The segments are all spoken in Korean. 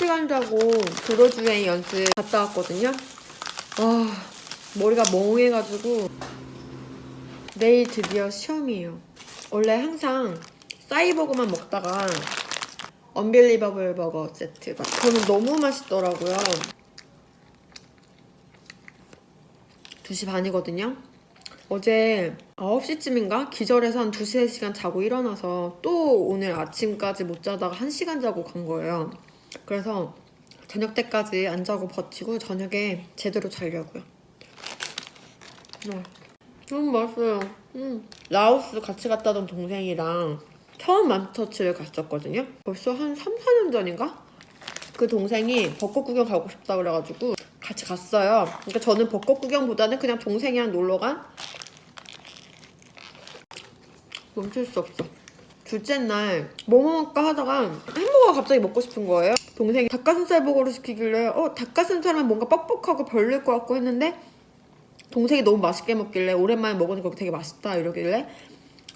한 시간 자고 도로주행 연습 갔다 왔거든요. 아, 머리가 멍해가지고 내일 드디어 시험이에요. 원래 항상 싸이버거만 먹다가 언빌리버블 버거 세트가 저는 너무 맛있더라고요. 2시 반이거든요. 어제 9시쯤인가 기절해서 한 2, 3시간 자고 일어나서 또 오늘 아침까지 못 자다가 1시간 자고 간 거예요. 그래서 저녁 때까지 안 자고 버티고 저녁에 제대로 자려고요. 음, 너무 맛있어요. 음. 라오스 같이 갔다 온 동생이랑 처음 맘터치를 갔었거든요. 벌써 한 3, 4년 전인가? 그 동생이 벚꽃 구경 가고 싶다 그래가지고 같이 갔어요. 그러니까 저는 벚꽃 구경보다는 그냥 동생이랑 놀러 간 멈출 수 없어. 둘째 날 뭐 먹을까 하다가 햄버거가 갑자기 먹고 싶은 거예요. 동생이 닭가슴살 버거를 시키길래 어 닭가슴살은 뭔가 뻑뻑하고 별로일 것 같고 했는데 동생이 너무 맛있게 먹길래 오랜만에 먹으니까 되게 맛있다 이러길래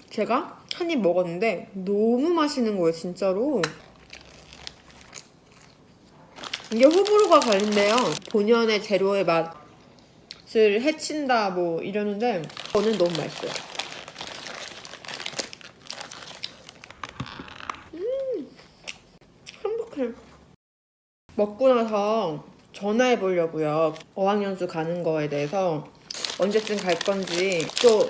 제가 한 입 먹었는데 너무 맛있는 거예요 진짜로. 이게 호불호가 갈린데요. 본연의 재료의 맛을 해친다 뭐 이러는데 저는 너무 맛있어요. 음 행복해 먹고 나서 전화해 보려고요. 어학연수 가는 거에 대해서 언제쯤 갈 건지 또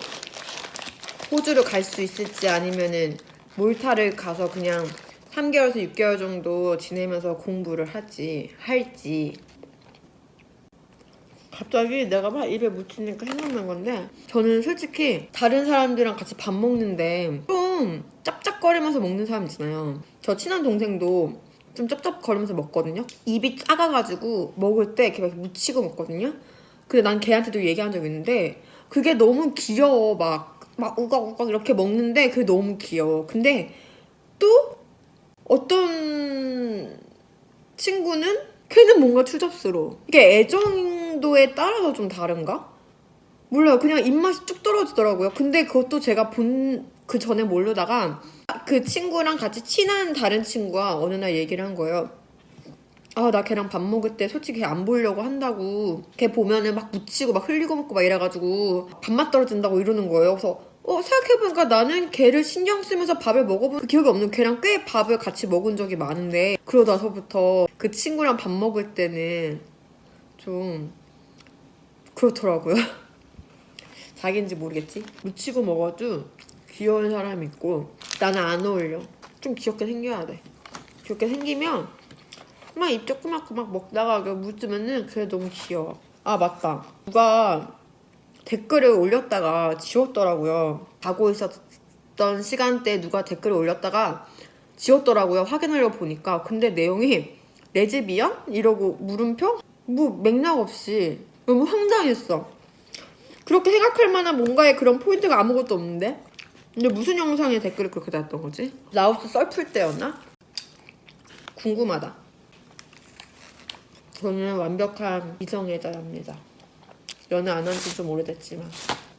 호주를 갈수 있을지 아니면은 몰타를 가서 그냥 3개월에서 6개월 정도 지내면서 공부를 하지 할지. 갑자기 내가 막 입에 묻히니까 생각난 건데 저는 솔직히 다른 사람들이랑 같이 밥 먹는데 좀 짭짭거리면서 먹는 사람 있잖아요. 저 친한 동생도 좀 짭짭거리면서 먹거든요. 입이 작아가지고 먹을 때 이렇게 막 묻히고 먹거든요. 근데 난 걔한테도 얘기한 적 있는데 그게 너무 귀여워. 막 막 우걱우걱 이렇게 먹는데 그게 너무 귀여워. 근데 또 어떤 친구는 걔는 뭔가 추잡스러워. 이게 애정도에 따라서 좀 다른가? 몰라요. 그냥 입맛이 쭉 떨어지더라고요. 근데 그것도 제가 본 그 전에 모르다가 그 친구랑 같이 친한 다른 친구가 어느 날 얘기를 한 거예요 아, 나 걔랑 밥 먹을 때 솔직히 걔 안 보려고 한다고. 걔 보면은 막 묻히고 막 흘리고 먹고 막 이래가지고 밥맛 떨어진다고 이러는 거예요. 그래서 어, 생각해보니까 나는 걔를 신경 쓰면서 밥을 먹어본 그 기억이 없는 걔랑 꽤 밥을 같이 먹은 적이 많은데 그러고 나서부터 그 친구랑 밥 먹을 때는 좀 그렇더라고요. 자기인지 모르겠지? 묻히고 먹어도 귀여운 사람이 있고 나는 안 어울려. 좀 귀엽게 생겨야 돼. 귀엽게 생기면 막 입 조그맣고 막 먹다가 묻으면은 그게 너무 귀여워. 아 맞다. 누가 댓글을 올렸다가 지웠더라고요. 자고 있었던 시간대에 누가 댓글을 올렸다가 지웠더라고요. 확인하려고 보니까. 근데 내용이 내 집이야? 이러고 물음표? 뭐 맥락 없이 너무 황당했어. 그렇게 생각할 만한 뭔가의 그런 포인트가 아무것도 없는데? 근데 무슨 영상에 댓글이 그렇게 달았던 거지? 라오스 썰풀 때였나? 궁금하다. 저는 완벽한 이성애자입니다. 연애 안 한 지 좀 오래됐지만.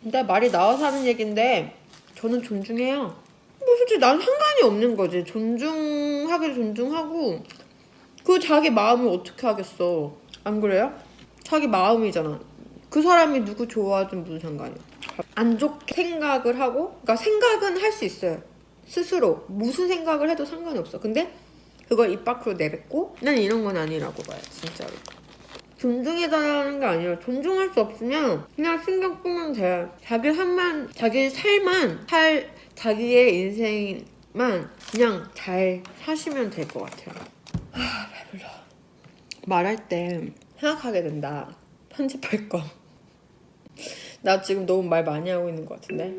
근데 말이 나와서 하는 얘긴데 저는 존중해요. 뭐 솔직히 난 상관이 없는 거지. 존중하길 존중하고 그 자기 마음을 어떻게 하겠어. 안 그래요? 자기 마음이잖아. 그 사람이 누구 좋아하든 무슨 상관이야. 안 좋게 생각을 하고 그러니까 생각은 할 수 있어요. 스스로. 무슨 생각을 해도 상관이 없어. 근데 그걸 입 밖으로 내뱉고 난 이런 건 아니라고 봐요 진짜로. 존중해달라는 게 아니라 존중할 수 없으면 그냥 신경 끄면 돼 자기 삶만 자기 삶만 살 자기의 인생만 그냥 잘 사시면 될 것 같아요. 아 배불러. 말할 때 생각하게 된다. 편집할 거 나 지금 너무 말 많이 하고 있는 것 같은데